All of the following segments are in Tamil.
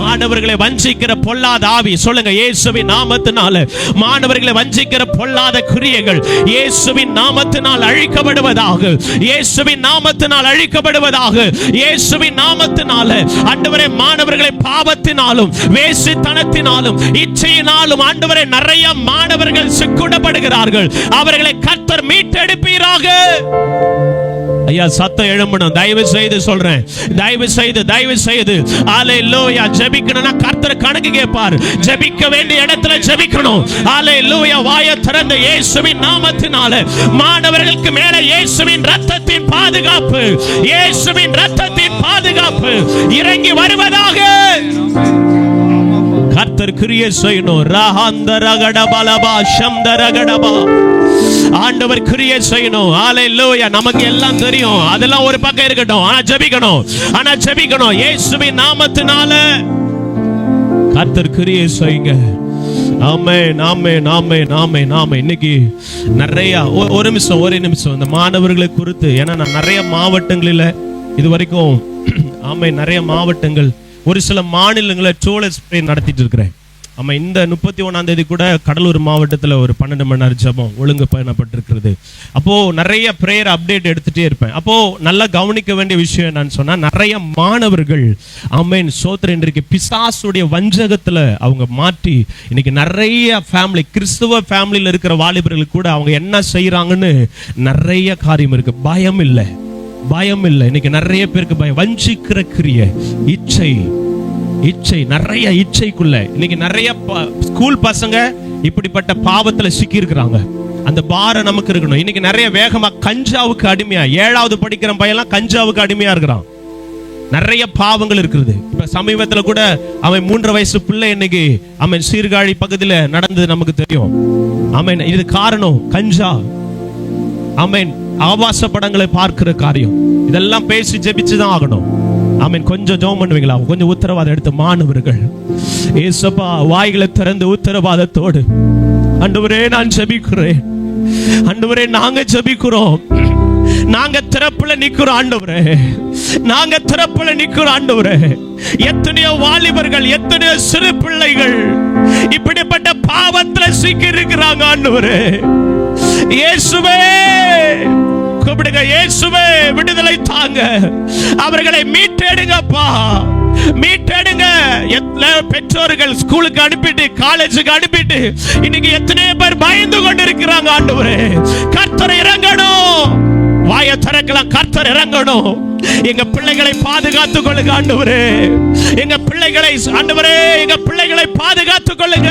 மாணவர்களை வஞ்சிக்கிற பொல்லாத ஆவி. சொல்லுங்க இயேசுவின் நாமத்தினால மாணவர்களை வஞ்சிக்கிற பொல்லாத கிரியைகள் இயேசுவின் நாமத்தினால் அழிக்கப்படுவதாக இயேசுவின் நாமத்தினால் அழிக்கப்படுவதாக இயேசுவின் நாமத்தினால ஆண்டவரே மாணவர்களை பாவத்தினாலும் வேசித்தனத்தினாலும் இச்சையினாலும் ஆண்டவரே நிறைய மாணவர்கள் சிக்குடப்படுகிறார்கள். அவர்களை கர்த்தர் மீட்டெடுப்பீராக. ஐயா சத்தம் எழும்பணும். தயவு செய்து சொல்றேன். தயவு செய்து தயவு செய்து ஆலை லோயா ஜெபிக்கணும்னா கர்த்தர் கணக்கு கேட்பார். ஜெபிக்க வேண்டிய இடத்துல ஜெபிக்கணும். லோயா வாய திறந்த இயேசுவின் நாமத்தினால மாணவர்களுக்கு மேல இயேசுவின் ரத்தத்தின் பாதுகாப்பு. இயேசுவின் ரத்தத்தின் பாதுகாப்பு. இறங்கி வருவதாக. கர்த்தர் கிரியை செய்யணும். ரஹாந்த ரகட சந்த ரகடபா ஆண்டவர் கிரியை செய்யணும். ஹalleluya நமக்கு எல்லாம் தெரியும். அதெல்லாம் ஒரு பக்கம் இருக்கட்டும். ஆனா ஜெபிக்கணும். ஆனா ஜெபிக்கணும். இயேசுவின் நாமத்தினால கர்த்தர் கிரியை செய்யுங்க. ஆமே நாமே நாமே நாமே நாமே இன்னைக்கு நிறைய ஒரு நிமிஷம் ஒரு நிமிஷம். இந்த மாணவர்களை குறித்து ஏன்னா நான் நிறைய மாவட்டங்களில் இது வரைக்கும் ஆமை நிறைய மாவட்டங்கள் ஒரு சில மாநிலங்களை டூலர் நடத்திட்டு இருக்கிறேன். நம்ம இந்த முப்பத்தி ஒன்றாம் தேதி கூட கடலூர் மாவட்டத்தில் ஒரு பன்னெண்டு மணி நேரம் ஜபம் ஒழுங்கு பயணப்பட்டிருக்கிறது. அப்போது நிறைய ப்ரேயர் அப்டேட் எடுத்துகிட்டே இருப்பேன். அப்போது நல்லா கவனிக்க வேண்டிய விஷயம் என்னன்னு சொன்னால் நிறைய மாணவர்கள் ஆமேன் சோத்திர இன்றைக்கு பிசாசுடைய வஞ்சகத்தில் அவங்க மாற்றி இன்னைக்கு நிறைய ஃபேமிலி கிறிஸ்துவ ஃபேமிலியில் இருக்கிற வாலிபர்கள் கூட அவங்க என்ன செய்கிறாங்கன்னு நிறைய காரியம் இருக்குது பயம் இல்லை. பயம் இல்லை. இன்னைக்கு நிறைய பேருக்கு பயம். வஞ்சிக்கிற கிரிய இச்சை இச்சை நிறைய இச்சைக்குள்ள. இன்னைக்கு நிறைய ஸ்கூல் பசங்க இப்படிப்பட்ட பாவத்துல சிக்கி இருக்கிறாங்க அந்த பாரம் நமக்கு இருக்கணும். இன்னைக்கு நிறைய வேகமா கஞ்சாவுக்கு அடிமையா ஏழாவது படிக்கிற பையன்லாம் கஞ்சாவுக்கு அடிமையா இருக்கிறான். நிறைய பாவங்கள் இருக்குது. இப்ப சமீபத்துல கூட அவன் மூன்று வயசு பிள்ளை இன்னைக்கு அவன் சீர்காழி பகுதியில நடந்தது நமக்கு தெரியும். அவன் இது காரணம் கஞ்சா. அவன் ஆபாச படங்களை பார்க்கிற காரியம். இதெல்லாம் பேசி ஜெபிச்சுதான் ஆகணும். ஆமீன். கொஞ்சம் ஜோம் பண்ணுவீங்களா? கொஞ்சம் உத்தரவாதம் எடுத்து மாணவர்கள். ஏசப்பா வாய்களை திறந்து உத்தரவாதத்தோடு. அன்றுவரே நான் ஜெபிக்கிறேன். ஆண்டவரே நாங்க ஜெபிக்கிறோம். நாங்க திறப்புல நிக்கிறோம் ஆண்டவரே. நாங்க திறப்புல நிக்கிறோம் ஆண்டவரே. எத்தனையோ வாலிபர்கள் எத்தனையோ சிறு பிள்ளைகள் இப்படிப்பட்ட பாவத்துல சிக்கி இருக்கிறாங்க ஆண்டவரே. இயேசுவே! கூப்பிடுங்க இயேசுவே விடுதலை தாங்க. அவர்களை மீட்டெடுங்கப்பா. மீட்டெடுங்க. எத்தனை பெற்றோர்கள் ஸ்கூலுக்கு அனுப்பிட்டு காலேஜுக்கு அனுப்பிட்டு இன்னைக்கு எத்தனையோ பேர் பயந்து கொண்டு இருக்கிறாங்க ஆண்டவரே. கர்த்தர் இறங்கணும். வாய திறக்கலாம் கர்த்தர் இறங்கணும். எங்க பிள்ளைகளை பாதுகாத்துக் கொள்ளுங்க ஆண்டவரே. எங்க பிள்ளைகளை ஆண்டவரே எங்க பிள்ளைகளை பாதுகாத்துக் கொள்ளுங்க.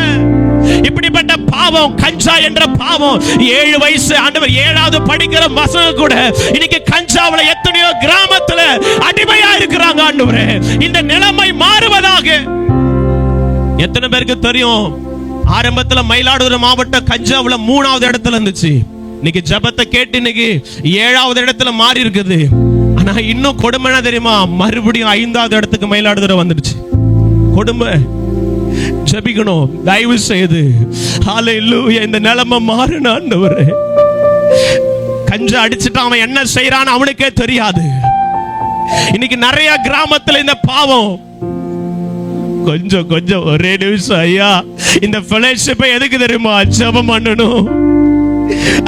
இப்படிப்பட்ட பாவம் கஞ்சா என்ற பாவம் ஏழு வயசு ஆண்டவர் ஏழாவது படிக்கிற பசங்க கூட இன்னைக்கு கஞ்சாவில் எத்தனையோ கிராமத்துல அடிமையா இருக்கிறாங்க ஆண்டவரே. இந்த நிலைமை மாறுவதாக. எத்தனை பேருக்கு தெரியும்? ஆரம்பத்துல மயிலாடுதுறை மாவட்டம் கஞ்சாவில் மூணாவது இடத்துல இருந்துச்சு. இன்னைக்கு ஜபத்தை கேட்டு இன்னைக்கு ஏழாவது இடத்துல மாறி இருக்குது. ஆனா இன்னும் கொடுமைனா தெரியுமா? மறுபடியும் ஐந்தாவது இடத்துக்கு மயிலாடுதுறை வந்துடுச்சு. கொடுமை. ஜெபிக்கணும். தயவு செய்து. ஹalleluya இந்த நிலைமை மாறினான்னு கஞ்ச அடிச்சுட்டு அவன் என்ன செய்யறான்னு அவனுக்கே தெரியாது. இன்னைக்கு நிறைய கிராமத்துல இந்த பாவம். கொஞ்சம் கொஞ்சம் ஒரே நிமிஷம் ஐயா. இந்த ஃபெலோஷிப்பை எதுக்கு தெரியுமா? ஜெபம் பண்ணணும்.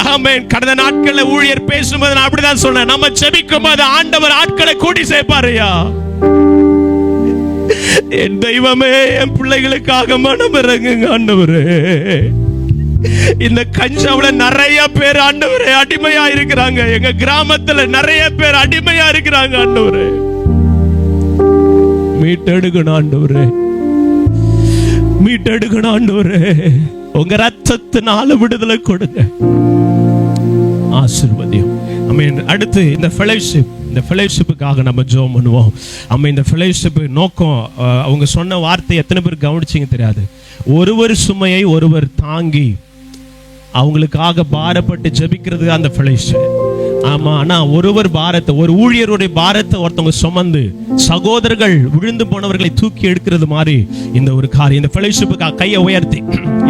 ஆமென். கடந்த நாட்கள்ல ஊழியர் பேசும்போது நான் அப்படிதான் சொன்னேன். நம்ம செபிக்கும் போது ஆண்டவர் ஆட்களை கூட்டி சேர்ப்பாருயா என் தெய்வமே என் பிள்ளைகளுக்காக மனம் இறங்குங்க ஆண்டவரே. இந்த கஞ்சாவில நிறைய பேர் ஆண்டவரே அடிமையா இருக்கிறாங்க. எங்க கிராமத்துல நிறைய பேர் அடிமையா இருக்கிறாங்க ஆண்டவரே. மீட்டெடுக்கணும் ஆண்டவரே. மீட்டெடுக்கணும் ஆண்டவரே. உங்க ரத்தத்தினால விடுதலை கொடுங்க. ஆசீர்வதியம். அமீன் அடுத்து இந்த ஃபெலோஷிப் இந்த ஃபெலோஷிப்புக்காக நம்ம ஜோம் பண்ணுவோம். அம்ம இந்த ஃபெலோஷிப் நோக்கம் அவங்க சொன்ன வார்த்தை எத்தனை பேர் கவனிச்சிங்க தெரியாது. ஒருவர் சுமையை ஒருவர் தாங்கி அவங்களுக்காக பாரப்பட்டு ஜெபிக்கிறது அந்த ஃபெலோஷிப் ஆமா ஆனா ஒருவர் பாரத்தை ஒரு ஊழியருடைய பாரத்தை ஒருத்தவங்க சுமந்து சகோதரர்கள் விழுந்து போனவர்களை தூக்கி எடுக்கிறது மாதிரி இந்த ஒரு காரியம். இந்த ஃபெலோஷிப்புக்கு கையை உயர்த்தி.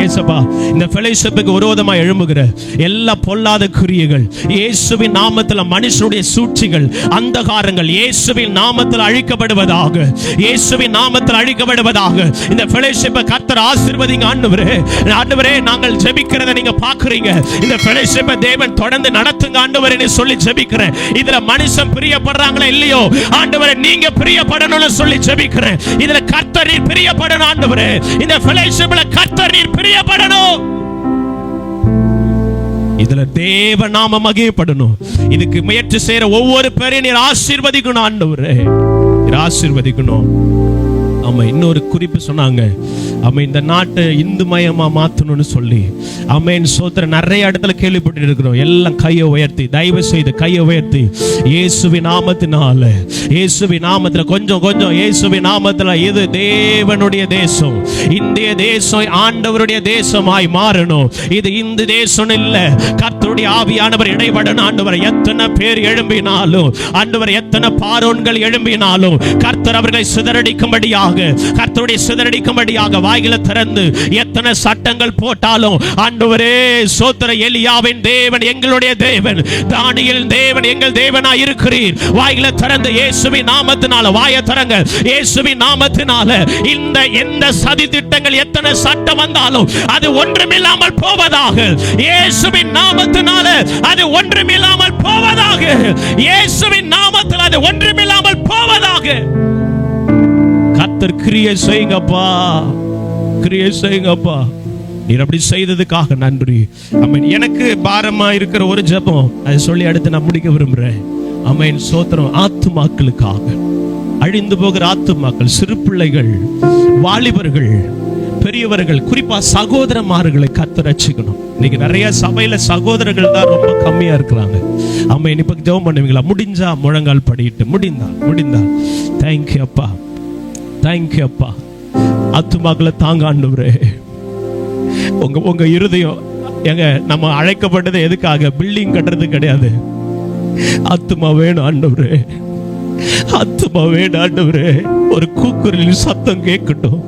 ஏசப்பா இந்த ஃபெலோஷிப்புக்கு விரோதமா எழும்புகிற எல்லா பொல்லாத கிரியைகள் இயேசுவின் நாமத்துல மனுஷனுடைய சூழ்ச்சிகள் அந்தகாரங்கள் இயேசுவின் நாமத்தில் அழிக்கப்படுவதாக இயேசுவின் நாமத்தில் அழிக்கப்படுவதாக. இந்த ஃபெலோஷிப்பை கர்த்தர் ஆசீர்வதிங்க. ஆண்டவரே ஆண்டவரே நாங்கள் ஜெபிக்கிறத நீங்க பாக்குறீங்க இந்த ஃபெலோஷிப்பை தேவன் தொடர்ந்து நடத்துங்க. ஆண்டவரே சொல்லி ஜெபிக்கிறேன். இதுல மனுஷன் பிரியப்படுறாங்களா இல்லையோ? ஆண்டவரே நீங்க பிரியப்படணும்னு சொல்லி ஜெபிக்கிறேன். இதுல கர்த்தர் நீர் பிரியப்படணும் ஆண்டவரே. இந்த ஃபெலோஷிப்ல கர்த்தர் நீர் பிரியப்படணும். இதுல தேவ நாம மகிழப்படணும் இதுக்கு முயற்சி செய்யற ஒவ்வொரு பேரையும் நீர் ஆசீர்வதிக்கணும் ஆண்டவரே. ஆசீர்வதிக்கணும். ஆமா இன்னொரு குறிப்பு சொன்னாங்க. ஆமா இந்த நாட்டை இந்து மயமா மாத்தணும்னு சொல்லி. அமைன் சோத்திர நிறைய இடத்துல கேள்விப்பட்டு இருக்கிறோம் எல்லாம் கையை உயர்த்தி தயவு செய்து கையை உயர்த்தி. இயேசுவி நாமத்தினால இயேசுவி நாமத்துல கொஞ்சம் கொஞ்சம் இயேசுவி நாமத்துல இது தேவனுடைய தேசம். இந்திய தேசம் ஆண்டவருடைய தேசமாய் மாறணும். இது இந்த தேசம் இல்ல. கர்த்தருடைய ஆவியானவர் இடைபடணும். ஆண்டவர் எத்தனை பேர் எழும்பினாலும் ஆண்டவர் எத்தனை பாரோன்கள் எழும்பினாலும் கர்த்தர் அவர்களை சிதறடிக்கும்படியாக கர்த்தருடைய சிதறடிக்கும்படியாக வாயில திறந்து எத்தனை சட்டங்கள் போட்டாலும் ஆண்டவரே சோத்திர எலியாவின் தேவன் எங்களுடைய தேவன் தானியல் தேவன் எங்கள் தேவனா இருக்கிறீர். வாயில திறந்து இயேசுவின் நாமத்தினால வாய திறங்க. இயேசுவின் நாமத்தினால இந்த எந்த சதி திட்டங்கள் எத்தனை சட்டம் வந்தாலும் அது ஒன்றுமில்லாமல் போவதாக. இயேசுவின் நாமத்தினால அது ஒன்றுமில்லாமல் போவதாக. இயேசுவின் நாமத்தில் அது ஒன்றுமில்லாமல் போவதாக. கத்தர் கிரியை செய்யுங்கப்பா. கிரியை செய்யுங்கப்பா நீர் அப்படி செய்ததுக்காக நன்றி. அமீன் எனக்கு பாரமா இருக்கிற ஒரு ஜெபம் அதை சொல்லி அடுத்து நான் முடிக்க விரும்புறேன். அமீன் சோத்திரம் ஆத்துமாக்களுக்காக. அழிந்து போகிற ஆத்துமாக்கள் சிறு பிள்ளைகள் வாலிபர்கள் பெரியவர்கள் குறிப்பா சகோதரமார்களை கத்து ரட்சிக்கணும். இன்னைக்கு நிறைய சபையில சகோதரர்கள் தான் ரொம்ப கம்மியா இருக்கிறாங்க. அம்மா இப்ப ஜெபம் பண்ணுவீங்களா? முடிஞ்சா முழங்கால் படிட்டு முடிந்தால் முடிந்தால் தேங்க்யூ அப்பா. தேங்க்யூ அப்பா. ஆத்துமாக்களை தாங்க ஆண்டவரே உங்க உங்க இருதயம் எங்க நம்ம அழைக்கப்பட்டது எதுக்காக? பில்டிங் கட்டுறது கிடையாது. ஆத்துமா வேணும் ஆண்டவரே ஆத்துமா வேணும் ஆண்டவரே ஒரு கூக்குரலின் சத்தம் கேட்கட்டும்.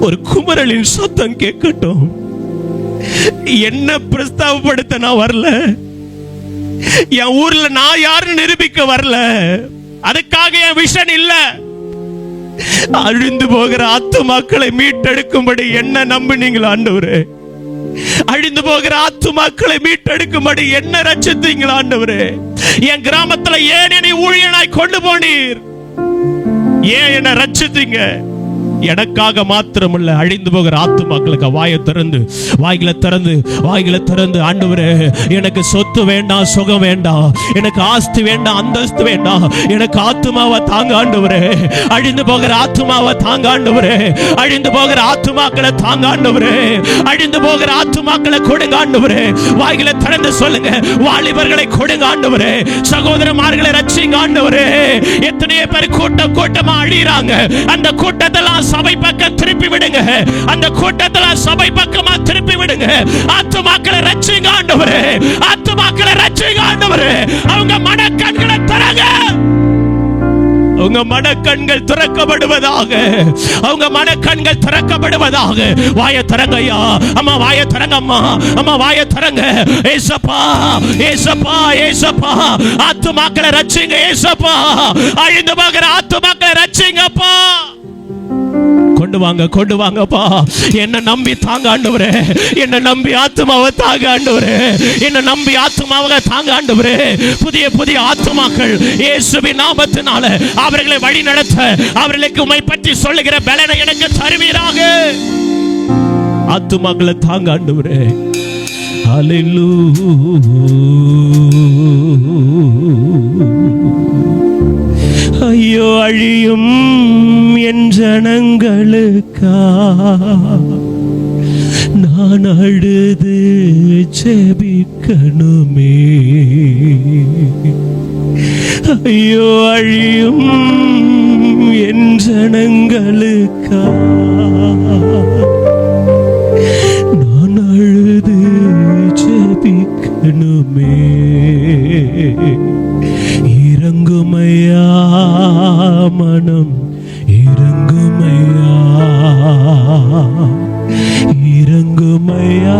ஒரு குமரலின் சத்தம் கேட்கட்டும். என்ன பிரஸ்தாபப்படுத்த நான் வரல? என் ஊர்ல நான் யாருன்னு நிரூபிக்க வரல. அதுக்காக என் விஷன் இல்ல. அழிந்து போகிற ஆத்துமாக்களை மீட்டெடுக்கும்படி என்ன நம்பினீங்களா ஆண்டவரே? அழிந்து போகிற ஆத்துமாக்களை மீட்டெடுக்கும்படி என்ன ரச்சித்தீங்களா ஆண்டவரே? என் கிராமத்துல ஏன் என்னை ஊழியனாய் கொண்டு போனீர்? ஏன் என்ன ரச்சித்தீங்க எனக்காக மாத்திரமல்ல அழிந்து போகிற ஆத்துமாக்களுக்கு வாயை திறந்து வாய்களை திறந்து வாய்களை திறந்து ஆண்டவரே எனக்கு சொத்து வேண்டாம் சுகம் வேண்டாம் எனக்கு ஆஸ்தி வேண்டாம் அந்தஸ்து வேண்டாம் எனக்கு ஆத்துமாவை தாங்க ஆண்டவரே அழிந்து போகிற ஆத்துமாவை தாங்க ஆண்டவரே அழிந்து போகிற ஆத்துமாக்களை தாங்க ஆண்டவரே அழிந்து போகிற ஆத்துமாக்களை கொடுங்க ஆண்டவரே வாய்களை திறந்து சொல்லுங்க வாலிபர்களை கொடுங்க ஆண்டவரே சகோதரமார்களை ரட்சிங்க ஆண்டவரே எத்தனையோ பேர் கூட்டம் கூட்டமா அழியறாங்க அந்த கூட்டத்தெல்லாம் சபை பக்கம் திருப்பி விடுங்க. அந்த கூட்டத்துல சபை பக்கமா திருப்பி விடுங்க. ஆத்துமாக்களை ரட்சிங்க ஆண்டவரே. ஆத்துமாக்களை ரட்சிங்க ஆண்டவரே. அவங்க மனக்கண்களை தரங்க அவங்க மனக்கண்கள் திறக்கப்படுவதாக. அவங்க மனக்கண்கள் திறக்கப்படுவதாக. வாய திறங்கய்யா. அம்மா வாய திறங்க அம்மா அம்மா வாய திறங்க. ஏசப்பா ஏசப்பா ஏசப்பா. ஆத்துமாக்களை ரட்சிங்க ஏசப்பா. அழிந்து போகிற ஆத்துமாக்களை ரட்சிங்கப்பா. கொண்டு வாங்க கொண்டு வாங்கப்பா. என்ன நம்பி தாங்க ஆண்டவரே. என்ன நம்பி ஆத்மாவை தாங்க ஆண்டவரே. என்ன நம்பி ஆத்மாவை தாங்க ஆண்டவரே. புதிய புதிய ஆத்மாக்கள் இயேசுவின் நாமத்தினால அவர்களை வழி நடத்த அவர்களுக்கு உமை பற்றி சொல்லுகிற பலனை எனக்கு தருவீராக. ஆத்மாக்களை தாங்க ஆண்டவரே. அலிலூ ஐயோ அழியும் என் ஜனங்களுக்கா? நான் அழுது செபிக்கணுமே ஐயோ அழியும் என் ஜனங்களுக்கா? நான் அழுது செபிக்கணுமே மனம் இறங்குமையா? இறங்குமையா?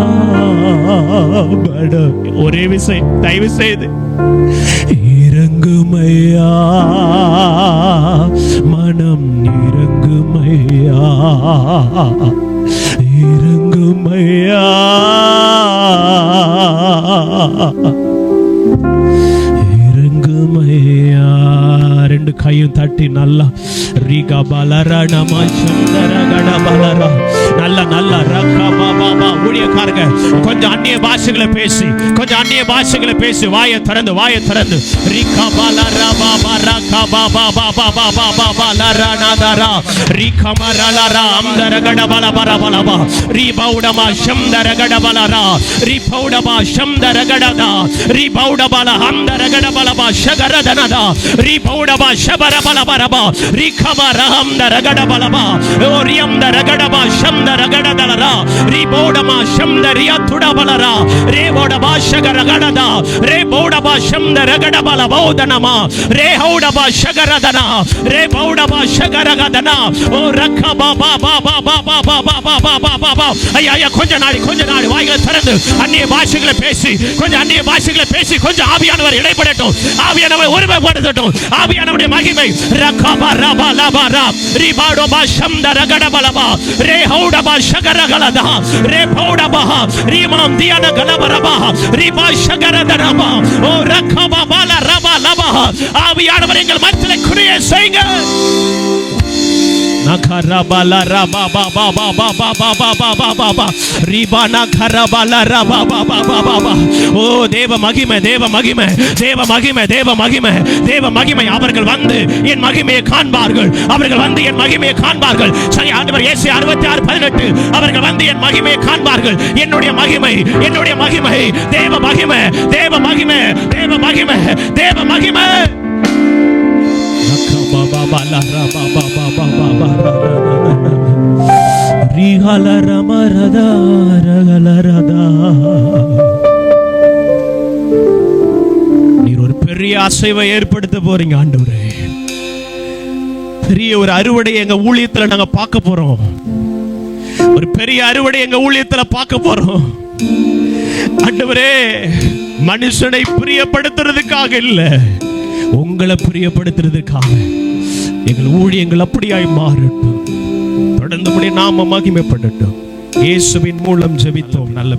பட ஒரே விஷயம் தயவு செய்து இறங்குமையா? மனம் இறங்குமையா? இறங்குமையா? இறங்குமையா? ரெண்டு கையும் தட்டி நல்லா ரீகா பலரா நம பலரா நல்லா நல்லா ஊழியக்காரங்க கொஞ்சம் அந்நிய பாஷைகளை பேசி கொஞ்சம் அந்நிய பாஷைகளை பேசி வாயை திறந்து வாயை திறந்து ரீகா பலரா பாபா ரகா பாபா பாபா பாபா பாபா லரா நாதரா ரீகா மரலரா அம்தர கடபல பர பலபா ரீ பௌடமா சம்தர கடபலரா ரீ பௌடமா சம்தர கடதா ரீ பௌடபல அம்தர கடபலபா சகரதனதா ரீ பௌடபா ಶಬರ ಬಲಬರಬ ರಿಖಬ ರಹಂದ ರಗಡ ಬಲಬ ಓರಿಯಂದ ರಗಡಬ ಶಂದ ರಗಡ ದಳರ ರಿ ಬೋಡಮ ಶಂದ ರಿಯ ತುಡ ಬಲರ ರೇ ಬೋಡ ಭಾಷಗ ರಗಡದ ರೇ ಬೋಡ ಭಾಷಂದ ರಗಡ ಬಲ ಬೋಧನಮ ರೇ ಹೌಡ ಭಾಷಗರದನ ರೇ ಬೌಡ ಭಾಷಗರಗದನ ಓ ರಖ ಬಾ ಬಾ ಬಾ ಬಾ ಬಾ ಬಾ ಬಾ ಬா ಬா ಬா ಬா ಬா பா ஐயா ஐயா கொஞ்ச நாடி கொஞ்ச நாடி வாய்களை திறந்து அந்நிய பாஷைகளை பேசி கொஞ்சம் அந்நிய பாஷைகளை பேசி கொஞ்சம் ஆவியானவர் இடைப்படட்டும் ஆவியானவர் ஒருமைப்படுத்தட்டும் ஆவியானவருடைய மகிமை. ரகபா ரபா லபா ரிபாடோபா. சம்த ரகடபலபா ரே ஹௌடபா ஷகரகலதா ரே பௌடபா ரீமாம் தியான கலபரபா ரிபா ஷகரதனபா ஓ ரகபா பால ரபா லபா ஆவியானவர் எங்கள் மத்தியிலே குறிய செய்யுங்க நகரபல ரபா பா பா பா பா பா பா பா பா பா பா பா ரிபா நகரபல ரபா பா பா பா பா பா ஓ தேவ மகிமை தேவ மகிமை தேவ மகிமை தேவ மகிமை தேவ மகிமை அவர்கள் வந்து என் மகிமையை காண்பார்கள். அவர்கள் வந்து என் மகிமையை காண்பார்கள். சரி ஆண்டவர் இயேசு அறுபத்தி ஆறு பதினெட்டு. அவர்கள் வந்து என் மகிமையை காண்பார்கள். என்னுடைய மகிமை என்னுடைய மகிமை. தேவ மகிமை தேவ மகிமை தேவ மகிமை தேவ மகிமை. நீர் ஒரு பெரிய அசைவை ஏற்படுத்த போறீங்க ஆண்டவரே பெரிய ஒரு அறுவடை எங்க ஊழியத்துல நாங்க பார்க்க போறோம் ஒரு பெரிய அறுவடை எங்க ஊழியத்துல பார்க்க போறோம் ஆண்டவரே மனுஷனை பிரியப்படுத்துறதுக்காக இல்லை உங்களை பிரியப்படுத்துறதுக்காக. எங்கள் ஊழியங்கள் அப்படியாய் மாறட்டும். தொடர்ந்து நாம மகிமைப்படட்டும். இயேசுவின் மூலம் ஜெபித்தோம் நல்ல